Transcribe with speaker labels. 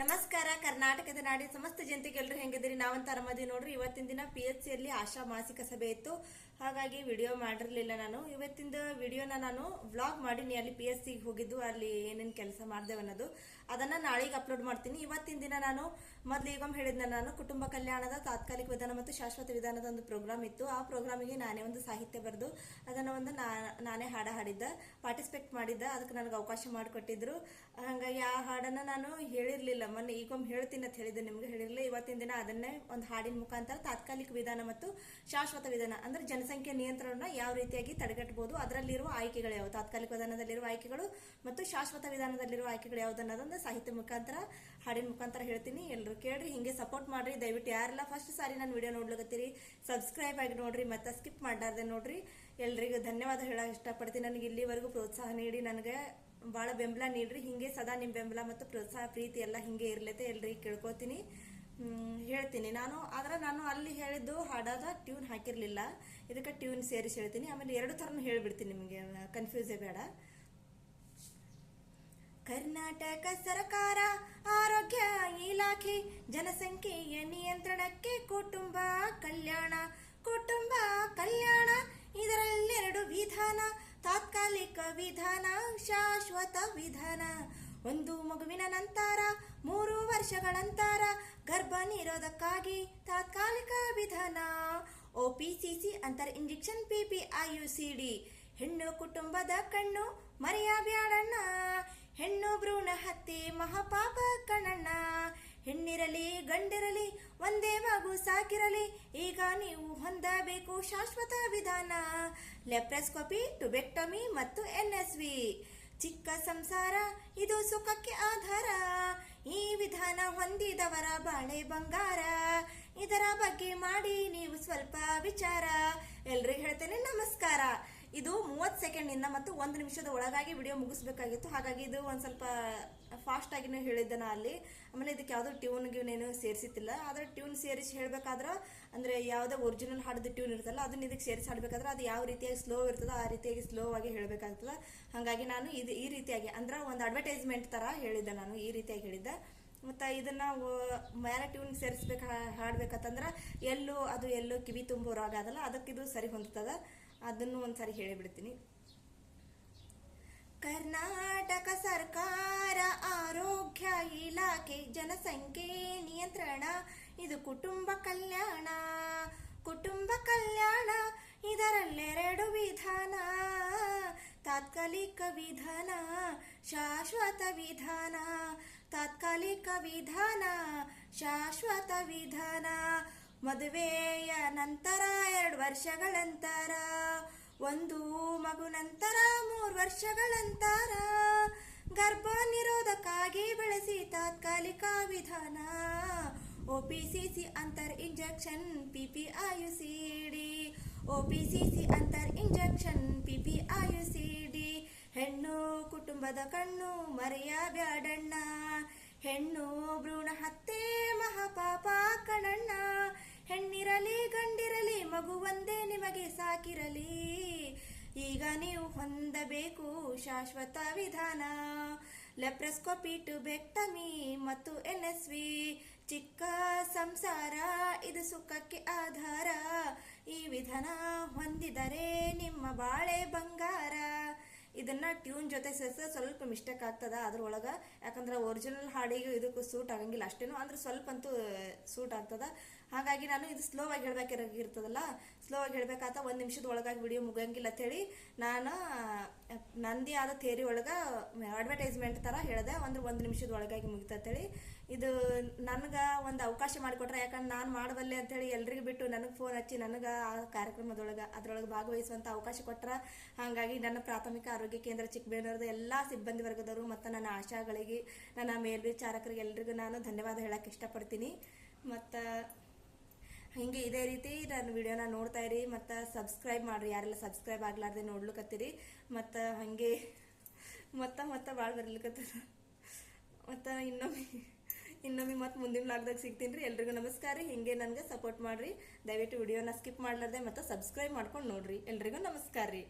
Speaker 1: ನಮಸ್ಕಾರ, ಕರ್ನಾಟಕದ ನಾಡಿ ಸಮಸ್ತ ಜನತೆಗೆ ಎಲ್ಲರೂ ಹೆಂಗಿದ್ದೀರಿ? ನಾವಂತ ಅರಮದಿ ನೋಡ್ರಿ. ಇವತ್ತಿನ ದಿನ ಪಿ ಎಚ್ ಸಿಯಲ್ಲಿ ಆಶಾ ಮಾಸಿಕ ಸಭೆ ಇತ್ತು. ಹಾಗಾಗಿ ವಿಡಿಯೋ ಮಾಡಿರಲಿಲ್ಲ ನಾನು. ಇವತ್ತಿನ ವಿಡಿಯೋನ ನಾನು ವ್ಲಾಗ್ ಮಾಡೀನಿ. ಅಲ್ಲಿ ಪಿ ಎಚ್ ಸಿಗೆ ಹೋಗಿದ್ದು, ಅಲ್ಲಿ ಏನೇನು ಕೆಲಸ ಮಾಡ್ದೇವೆ ಅನ್ನೋದು. ಅದನ್ನು ನಾಳೆಗೆ ಅಪ್ಲೋಡ್ ಮಾಡ್ತೀನಿ. ಇವತ್ತಿನ ದಿನ ನಾನು ಮೊದಲು ಹೇಳಿದ್ನ ನಾನು, ಕುಟುಂಬ ಕಲ್ಯಾಣದ ತಾತ್ಕಾಲಿಕ ವಿಧಾನ ಮತ್ತು ಶಾಶ್ವತ ವಿಧಾನದ ಒಂದು ಪ್ರೋಗ್ರಾಮ್ ಇತ್ತು. ಆ ಪ್ರೋಗ್ರಾಮಿಗೆ ನಾನೇ ಒಂದು ಸಾಹಿತ್ಯ ಬರೆದು, ಅದನ್ನು ಒಂದು ನಾನೇ ಹಾಡ ಹಾಡಿದ್ದೆ ಪಾರ್ಟಿಸಿಪೇಟ್ ಮಾಡಿದ್ದೆ. ಅದಕ್ಕೆ ನನಗೆ ಅವಕಾಶ ಮಾಡಿಕೊಟ್ಟಿದ್ರು. ಹಾಗಾಗಿ ಆ ಹಾಡನ್ನು ನಾನು ಹೇಳಿರ್ಲಿಲ್ಲ. ಮೊನ್ನೆ ಈಗೊಮ್ಮೆ ಹೇಳ್ತೀನಿ ಅಂತ ಹೇಳಿದ್ದೆ ನಿಮ್ಗೆ ಹೇಳಿರಲಿಲ್ಲ ಇವತ್ತಿನ ದಿನ ಅದನ್ನೇ ಒಂದು ಹಾಡಿನ ಮುಖಾಂತರ ತಾತ್ಕಾಲಿಕ ವಿಧಾನ ಮತ್ತು ಶಾಶ್ವತ ವಿಧಾನ, ಅಂದ್ರೆ ಜನಸಂಖ್ಯೆ ನಿಯಂತ್ರಣನ ಯಾವ ರೀತಿಯಾಗಿ ತಡೆಗಟ್ಟಬಹುದು, ಅದರಲ್ಲಿರುವ ಆಯ್ಕೆಗಳು ಯಾವುದು ತಾತ್ಕಾಲಿಕ ವಿಧಾನದಲ್ಲಿರುವ ಆಯ್ಕೆಗಳು ಮತ್ತು ಶಾಶ್ವತ ವಿಧಾನದಲ್ಲಿರುವ ಆಯ್ಕೆಗಳು ಯಾವ್ದು ಅನ್ನೋದೊಂದು ಸಾಹಿತ್ಯ ಮುಖಾಂತರ, ಹಾಡಿನ ಮುಖಾಂತರ ಹೇಳ್ತೀನಿ. ಎಲ್ಲರೂ ಕೇಳ್ರಿ, ಹಿಂಗೆ ಸಪೋರ್ಟ್ ಮಾಡ್ರಿ. ದಯವಿಟ್ಟು ಯಾರೆಲ್ಲ ಫಸ್ಟ್ ಸಾರಿ ನಾನು ವಿಡಿಯೋ ನೋಡ್ಲಿಕತ್ತೀರಿ ಸಬ್ಸ್ಕ್ರೈಬ್ ಆಗಿ ನೋಡ್ರಿ, ಮತ್ತೆ ಸ್ಕಿಪ್ ಮಾಡಾರ್ದೆ ನೋಡ್ರಿ. ಎಲ್ರಿಗೂ ಧನ್ಯವಾದ ಹೇಳಕ್ ಇಷ್ಟಪಡ್ತೀನಿ. ನನಗೆ ಇಲ್ಲಿವರೆಗೂ ಪ್ರೋತ್ಸಾಹ ನೀಡಿ. ನನಗೆ ಭಾಳ ಬೆಂಬಲ ನೀಡ್ರಿ. ಹಿಂಗೆ ಸದಾ ನಿಮ್ಮ ಬೆಂಬಲ ಮತ್ತು ಪ್ರೋತ್ಸಾಹ ಪ್ರೀತಿ ಎಲ್ಲ ಹಿಂಗೆ ಇರ್ಲತ್ತೆ ಎಲ್ರಿಗೆ ಕೇಳ್ಕೊತೀನಿ. ಹೇಳ್ತೀನಿ ನಾನು. ಆದ್ರೆ ನಾನು ಅಲ್ಲಿ ಹೇಳಿದ್ದು ಹಾಡಾದ ಟ್ಯೂನ್ ಹಾಕಿರ್ಲಿಲ್ಲ. ಇದಕ್ಕೆ ಟ್ಯೂನ್ ಸೇರಿಸಿ ಹೇಳ್ತೀನಿ. ಆಮೇಲೆ ಎರಡು ಥರನು ಹೇಳ್ಬಿಡ್ತೀನಿ ನಿಮಗೆ ಕನ್ಫ್ಯೂಸೇ ಬೇಡ. ಕರ್ನಾಟಕ ಸರ್ಕಾರ, ಆರೋಗ್ಯ ಇಲಾಖೆ, ಜನಸಂಖ್ಯೆಯ ನಿಯಂತ್ರಣಕ್ಕೆ ಕುಟುಂಬ ಕಲ್ಯಾಣ ಕುಟುಂಬ ಕಲ್ಯಾಣ, ಇದರಲ್ಲೆರಡು ವಿಧಾನ, ತಾತ್ಕಾಲಿಕ ವಿಧಾನ ಶಾಶ್ವತ ವಿಧಾನ. ಒಂದು ಮಗುವಿನ ನಂತರ, ಮೂರು ವರ್ಷಗಳ ನಂತರ ಗರ್ಭ ನಿರೋಧಕ್ಕಾಗಿ ತಾತ್ಕಾಲಿಕ ವಿಧಾನ. ಒಪಿಸಿಸಿ ಅಂತರ ಇಂಜೆಕ್ಷನ್ ಪಿಪಿ ಡಿ. ಹೆಣ್ಣು ಕುಟುಂಬದ ಕಣ್ಣು ಮರೆಯಬ್ಯಾಡಣ್ಣ ಹೆಣ್ಣು ಭ್ರೂಣ ಹತ್ಯೆ ಮಹಾಪಾಪ ಕಣ್ಣಣ್ಣ. ಹೆಣ್ಣಿರಲಿ, ಗಂಡಿರಲಿ, ಒಂದೇ ಮಗು ಸಾಕಿರಲಿ, ಈಗ ನೀವು ಹೊಂದಬೇಕು ಶಾಶ್ವತ ವಿಧಾನ. ಲೆಪ್ರಸ್ಕೋಪಿ, ಟುಬೆಕ್ಟಮಿ ಮತ್ತು ಎನ್ಎಸ್ವಿ ಚಿಕ್ಕ ಸಂಸಾರ, ಇದು ಸುಖಕ್ಕೆ ಆಧಾರ. ಈ ವಿಧಾನ ಹೊಂದಿದವರ ಬಾಳೆ ಬಂಗಾರ. ಇದರ ಬಗ್ಗೆ ಮಾಡಿ ನೀವು ಸ್ವಲ್ಪ ವಿಚಾರ. ಎಲ್ರಿಗೂ ಹೇಳ್ತೇನೆ ನಮಸ್ಕಾರ. ಇದು ಮೂವತ್ತು ಸೆಕೆಂಡಿಂದ ಮತ್ತು ಒಂದು ನಿಮಿಷದ ಒಳಗಾಗಿ ವಿಡಿಯೋ ಮುಗಿಸ್ಬೇಕಾಗಿತ್ತು. ಹಾಗಾಗಿ ಇದು ಒಂದು ಸ್ವಲ್ಪ ಫಾಸ್ಟ್ ಆಗಿನೂ ಹೇಳಿದ್ದೆ ನಾ ಅಲ್ಲಿ. ಆಮೇಲೆ ಇದಕ್ಕೆ ಯಾವುದೋ ಟ್ಯೂನ್ ಗ್ಯೂನ್ ಏನು ಸೇರಿಸಿತ್ತಿಲ್ಲ ಆದ್ರೆ ಟ್ಯೂನ್ ಸೇರಿಸಿ ಹೇಳಬೇಕಾದ್ರೆ, ಅಂದರೆ ಯಾವುದೇ ಒರಿಜಿನಲ್ ಹಾಡಿದ ಟ್ಯೂನ್ ಇರ್ತಲ್ಲ ಅದನ್ನ ಇದಕ್ಕೆ ಸೇರಿಸಿ ಹಾಡಬೇಕಾದ್ರೆ ಅದು ಯಾವ ರೀತಿಯಾಗಿ ಸ್ಲೋ ಇರ್ತದೋ ಆ ರೀತಿಯಾಗಿ ಸ್ಲೋ ಆಗಿ ಹೇಳಬೇಕಾಗ್ತದೆ. ಹಾಗಾಗಿ ನಾನು ಇದು ಈ ರೀತಿಯಾಗಿ, ಅಂದ್ರೆ ಒಂದು ಅಡ್ವರ್ಟೈಸ್ಮೆಂಟ್ ಥರ ಹೇಳಿದ್ದೆ ನಾನು, ಈ ರೀತಿಯಾಗಿ ಹೇಳಿದ್ದೆ. ಮತ್ತು ಇದನ್ನ ಮೇಲೆ ಟ್ಯೂನ್ ಸೇರಿಸ್ಬೇಕು, ಹಾಡ್ಬೇಕಂತಂದ್ರೆ ಎಲ್ಲೂ ಅದು ಎಲ್ಲೂ ಕಿವಿ ತುಂಬೋ ರಾಗ ಅದಲ್ಲ ಅದಕ್ಕಿದು ಸರಿ ಹೊಂದ್ತದ. ಅದನ್ನು ಒಂದ್ಸರಿ ಹೇಳಿಬಿಡ್ತೀನಿ. ಕರ್ನಾಟಕ ಸರ್ಕಾರ ಆರೋಗ್ಯ ಇಲಾಖೆ ಜನಸಂಖ್ಯೆ ನಿಯಂತ್ರಣ, ಇದು ಕುಟುಂಬ ಕಲ್ಯಾಣ ಕುಟುಂಬ ಕಲ್ಯಾಣ ಇದರಲ್ಲೆರಡು ವಿಧಾನ, ತಾತ್ಕಾಲಿಕ ವಿಧಾನ, ಶಾಶ್ವತ ವಿಧಾನ, ತಾತ್ಕಾಲಿಕ ವಿಧಾನ, ಶಾಶ್ವತ ವಿಧಾನ. ಮದುವೆಯ ನಂತರ ಎರಡು ವರ್ಷಗಳ ನಂತರ, ಒಂದು ಮಗು ನಂತರ ಮೂರು ವರ್ಷಗಳ ನಂತರ ಗರ್ಭ ನಿರೋಧಕ್ಕಾಗಿ ಬೆಳೆಸಿ ತಾತ್ಕಾಲಿಕ ವಿಧಾನ. ಸಿ ಅಂತರ್ ಇಂಜೆಕ್ಷನ್, ಪಿ ಪಿ ಆಯು ಸಿ ಡಿ. ಒಪಿಸಿಸಿ ಅಂತರ್ ಇಂಜೆಕ್ಷನ್ ಪಿಪಿ ಡಿ, ಹೆಣ್ಣು ಕುಟುಂಬದ ಕಣ್ಣು ಮರೆಯಬ್ಯಾಡಣ್ಣ ಹೆಣ್ಣು ಭ್ರೂಣ ಹತ್ತೆ ಮಹಾಪಾಪ ಕಣಣ್ಣ, ಹೆಣ್ಣಿರಲಿ ಗಂಡಿರಲಿ ಮಗು ಒಂದೇ ನಿಮಗೆ ಸಾಕಿರಲಿ, ಈಗ ನೀವು ಹೊಂದಬೇಕು ಶಾಶ್ವತ ವಿಧಾನ. ಲೆಪ್ರಸ್ಕೋಪಿ ಟುಬೆಕ್ಟಮಿ ಮತ್ತು ಎನ್ಎಸ್ವಿ ಚಿಕ್ಕ ಸಂಸಾರ, ಇದು ಸುಖಕ್ಕೆ ಆಧಾರ. ಈ ವಿಧಾನ ಹೊಂದಿದರೆ ನಿಮ್ಮ ಬಾಳೆ ಬಂಗಾರ. ಇದನ್ನ ಟ್ಯೂನ್ ಜೊತೆ ಸೇರಿಸ ಸ್ವಲ್ಪ ಮಿಸ್ಟೇಕ್ ಆಗ್ತದ ಅದ್ರೊಳಗ. ಯಾಕಂದ್ರೆ ಒರಿಜಿನಲ್ ಹಾಡಿಗೆ ಇದಕ್ಕೂ ಸೂಟ್ ಆಗಂಗಿಲ್ಲ. ಅಷ್ಟೇನು ಅಂದ್ರೆ ಸ್ವಲ್ಪ ಅಂತೂ ಸೂಟ್ ಆಗ್ತದ. ಹಾಗಾಗಿ ನಾನು ಇದು ಸ್ಲೋ ಆಗಿ ಹೇಳ್ಬೇಕಾಗಿರ್ತದಲ್ಲ ಸ್ಲೋ ಆಗಿ ಹೇಳ್ಬೇಕಾತ ಒಂದ್ ನಿಮಿಷದ ಒಳಗಾಗಿ ವಿಡಿಯೋ ಮುಗಿಯಂಗಿಲ್ಲ ಅಂತ ಹೇಳಿ ನಾನು, ನಂದಿ ಆದ ಥೇರಿ ಒಳಗ ಅಡ್ವರ್ಟೈಸ್ಮೆಂಟ್ ತರ ಹೇಳ್ದೆ, ಅಂದ್ರೆ ಒಂದು ನಿಮಿಷದ ಒಳಗಾಗಿ ಮುಗಿತಂತೇಳಿ ಇದು ನನಗೆ ಒಂದು ಅವಕಾಶ ಮಾಡಿಕೊಟ್ರೆ, ಯಾಕಂದ್ರೆ ನಾನು ಮಾಡಬಲ್ಲೆ ಅಂತೇಳಿ ಎಲ್ರಿಗೂ ಬಿಟ್ಟು ನನಗೆ ಫೋನ್ ಹಚ್ಚಿ ನನಗೆ ಆ ಕಾರ್ಯಕ್ರಮದೊಳಗ, ಅದ್ರೊಳಗೆ ಭಾಗವಹಿಸುವಂತ ಅವಕಾಶ ಕೊಟ್ರೆ, ಹಾಗಾಗಿ ನನ್ನ ಪ್ರಾಥಮಿಕ ಆರೋಗ್ಯ ಕೇಂದ್ರ ಚಿಕ್ಕಬೇನೂರದ ಎಲ್ಲಾ ಸಿಬ್ಬಂದಿ ವರ್ಗದವರು ಮತ್ತು ನನ್ನ ಆಶಾಗಳಿಗೆ, ನನ್ನ ಮೇಲ್ವಿಚಾರಕರಿಗೆ ಎಲ್ರಿಗೂ ನಾನು ಧನ್ಯವಾದ ಹೇಳಕ್ ಇಷ್ಟಪಡ್ತೀನಿ. ಮತ್ತು ಹಿಂಗೆ ಇದೇ ರೀತಿ ನನ್ನ ವಿಡಿಯೋನ ನೋಡ್ತಾ ಇರಿ, ಮತ್ತು ಸಬ್ಸ್ಕ್ರೈಬ್ ಮಾಡ್ರಿ. ಯಾರೆಲ್ಲ ಸಬ್ಸ್ಕ್ರೈಬ್ ಆಗ್ಲಾರ್ದೆ ನೋಡ್ಲಿಕತ್ತೀರಿ, ಮತ್ತು ಹಾಗೆ ಮತ್ತೆ ಮತ್ತೆ ಭಾಳ ಬರ್ಲಿಕತ್ತಾರ ಮತ್ತು ಇನ್ನೊಮ್ಮೆ ಇನ್ನೊಮ್ಮೆ ಮತ್ತೆ ಮುಂದಿನ ಲಾಗ್ದಾಗ ಸಿಗ್ತೀನಿ ರೀ. ಎಲ್ರಿಗೂ ನಮಸ್ಕಾರ ರೀ. ಹಿಂಗೆ ನನಗೆ ಸಪೋರ್ಟ್ ಮಾಡ್ರಿ. ದಯವಿಟ್ಟು ವಿಡಿಯೋನ ಸ್ಕಿಪ್ ಮಾಡ್ಲಾರ್ದೆ ಮತ್ತು ಸಬ್ಸ್ಕ್ರೈಬ್ ಮಾಡ್ಕೊಂಡು ನೋಡ್ರಿ. ಎಲ್ರಿಗೂ ನಮಸ್ಕಾರ ರೀ.